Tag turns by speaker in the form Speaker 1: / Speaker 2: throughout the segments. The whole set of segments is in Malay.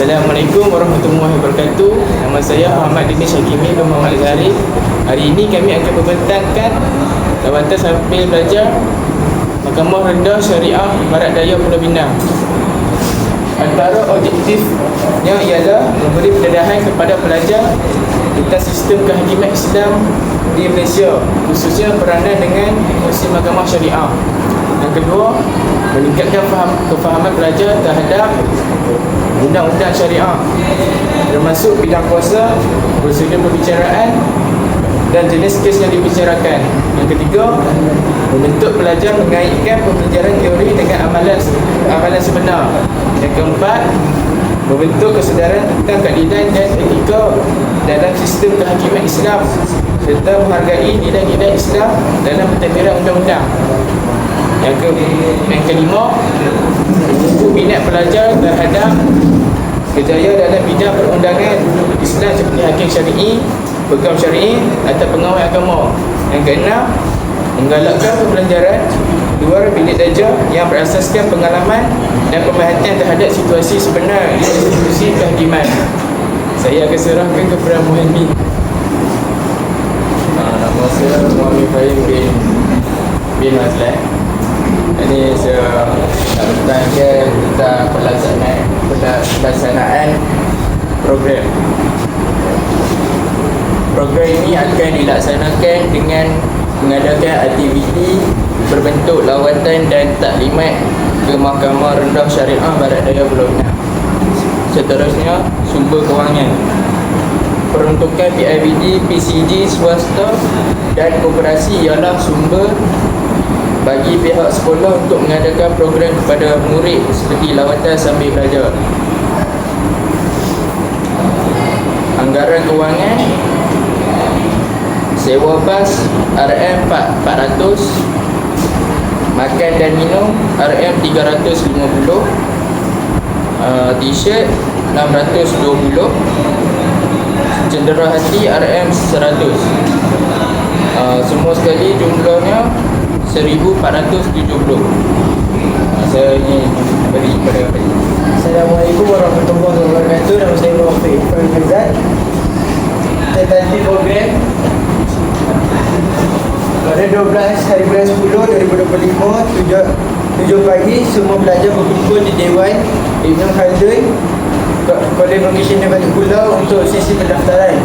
Speaker 1: Assalamualaikum warahmatullahi wabarakatuh. Nama saya Muhammad Dinis Hakimi bin Muhammad Zahari Hari ini kami akan membentangkan Lawatan sambil belajar Mahkamah Rendah Syariah Barat Daya Pulau Pinang. Antara objektifnya ialah memberi pendedahan kepada pelajar tentang sistem kehakiman Islam di Malaysia khususnya peranan dengan fungsi mahkamah syariah. Yang kedua, meningkatkan faham, kefahaman pelajar terhadap undang-undang syariah termasuk bidang kuasa, prosedur perbicaraan dan jenis kes yang dibicarakan. Yang ketiga, membentuk pelajar mengaitkan pembelajaran teori dengan amalan amalan sebenar. Yang keempat, membentuk kesedaran tentang keadilan dan etika dalam sistem kehakiman Islam serta menghargai nilai-nilai Islam dalam pentadbiran undang-undang. Yang, ke, yang kelima, memupuk minat pelajar terhadap kejayaan dalam bidang perundangan Islam seperti hakim syari'i, pegawai syari'i atau pengawal agama. Yang keenam, menggalakkan pembelajaran luar bilik darjah yang berasaskan pengalaman dan pemerhatian terhadap situasi sebenar di institusi kehakiman. Saya akan serahkan kepada Muhammad. Uh, nama saya Muhammad Fahim bin bin Mazlan. Bertanya tentang pelaksanaan pelaksanaan program. Program ini akan dilaksanakan dengan mengadakan aktiviti berbentuk lawatan dan taklimat ke Mahkamah Rendah Syariah Barat Daya Pulau Pinang. Seterusnya, sumber kewangan. Peruntukan PIBD, PCG, swasta dan koperasi ialah sumber bagi pihak sekolah untuk mengadakan program kepada murid seperti lawatan sambil belajar. Anggaran kewangan sewa bas RM 400 makan dan minum RM 350 uh, t-shirt 620 cendera hati RM 100 uh, semua sekali jumlahnya 1470 saya beri kepada
Speaker 2: Assalamualaikum warahmatullahi wabarakatuh. Nama saya Muhammad Ifan Fazal Tetapi program Pada 12 hari bulan 10 2025 7, 7 pagi Semua pelajar berkumpul di Dewan Ibn Khaldun Kolej Vocational Balik Pulau Untuk sesi pendaftaran.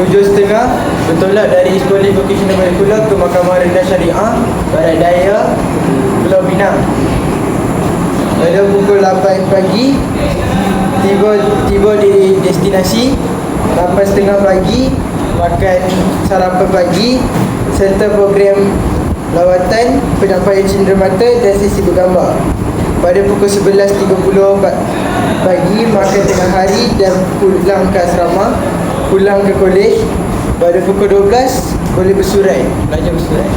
Speaker 2: Tujuh setengah. Bertolak dari Kolej Vocational Balik Pulau ke Mahkamah Rendah Syariah Barat Daya Pulau Pinang. Pada pukul 8 pagi tiba tiba di destinasi 8.30 pagi makan sarapan pagi serta program lawatan penyampaian cenderamata dan sesi bergambar. Pada pukul 11.30 pagi makan tengah hari dan pulang ke asrama pulang ke kolej. Pada pukul 12 boleh bersurai. Belajar bersurai.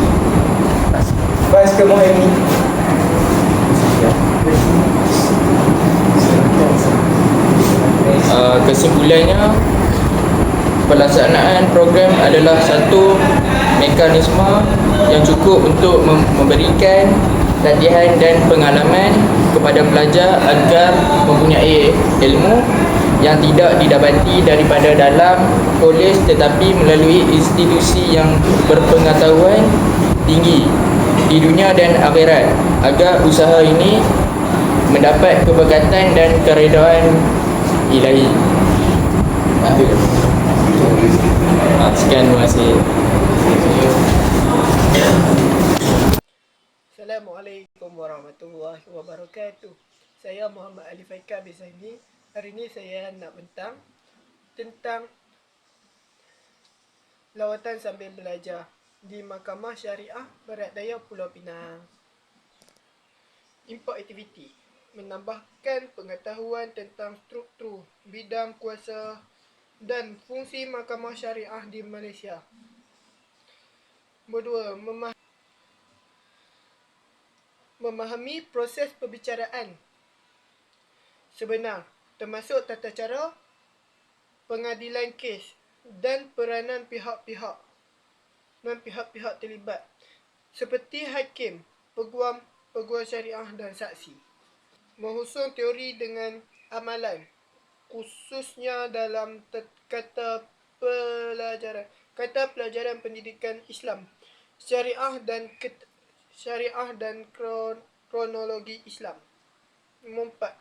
Speaker 2: Bas ke Mohemi
Speaker 1: Uh, kesimpulannya pelaksanaan program adalah satu mekanisme yang cukup untuk mem- memberikan latihan dan pengalaman kepada pelajar agar mempunyai ilmu yang tidak didapati daripada dalam kolej tetapi melalui institusi yang berpengetahuan tinggi di dunia dan akhirat agar usaha ini mendapat keberkatan dan keredaan ilahi. Ha, sekian terima kasih.
Speaker 2: Assalamualaikum warahmatullahi wabarakatuh. Saya Muhammad Ali Faikar bin Sahini. Hari ini saya nak bentang tentang lawatan sambil belajar di Mahkamah Syariah Barat Daya Pulau Pinang. Import aktiviti menambahkan pengetahuan tentang struktur bidang kuasa dan fungsi Mahkamah Syariah di Malaysia. Memah- memahami proses perbicaraan sebenar termasuk tata cara pengadilan kes dan peranan pihak-pihak dan pihak-pihak terlibat seperti hakim, peguam, peguam syariah dan saksi. Menghusung teori dengan amalan
Speaker 3: khususnya dalam kata pelajaran kata pelajaran pendidikan Islam syariah dan ket- syariah dan kron- kronologi Islam. Nombor empat.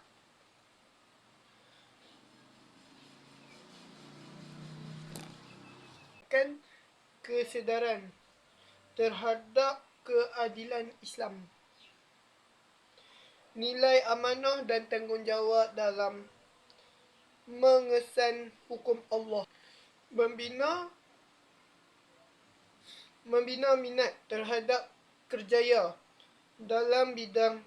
Speaker 3: Kan kesedaran terhadap keadilan Islam. Nilai amanah dan tanggungjawab dalam mengesan hukum Allah. Membina membina minat terhadap kerjaya dalam bidang